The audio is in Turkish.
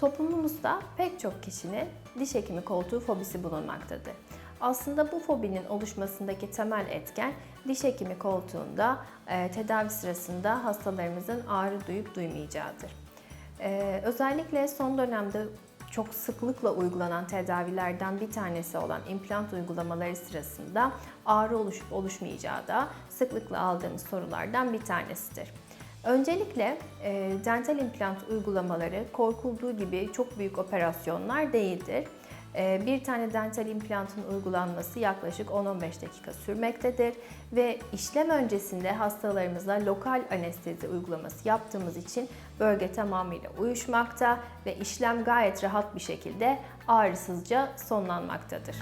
Toplumumuzda pek çok kişinin diş hekimi koltuğu fobisi bulunmaktadır. Aslında bu fobinin oluşmasındaki temel etken diş hekimi koltuğunda e, tedavi sırasında hastalarımızın ağrı duyup duymayacağıdır. E, özellikle son dönemde çok sıklıkla uygulanan tedavilerden bir tanesi olan implant uygulamaları sırasında ağrı oluşup oluşmayacağı da sıklıkla aldığımız sorulardan bir tanesidir. Öncelikle e, dental implant uygulamaları korkulduğu gibi çok büyük operasyonlar değildir. E, bir tane dental implantın uygulanması yaklaşık 10-15 dakika sürmektedir ve işlem öncesinde hastalarımıza lokal anestezi uygulaması yaptığımız için bölge tamamıyla uyuşmakta ve işlem gayet rahat bir şekilde ağrısızca sonlanmaktadır.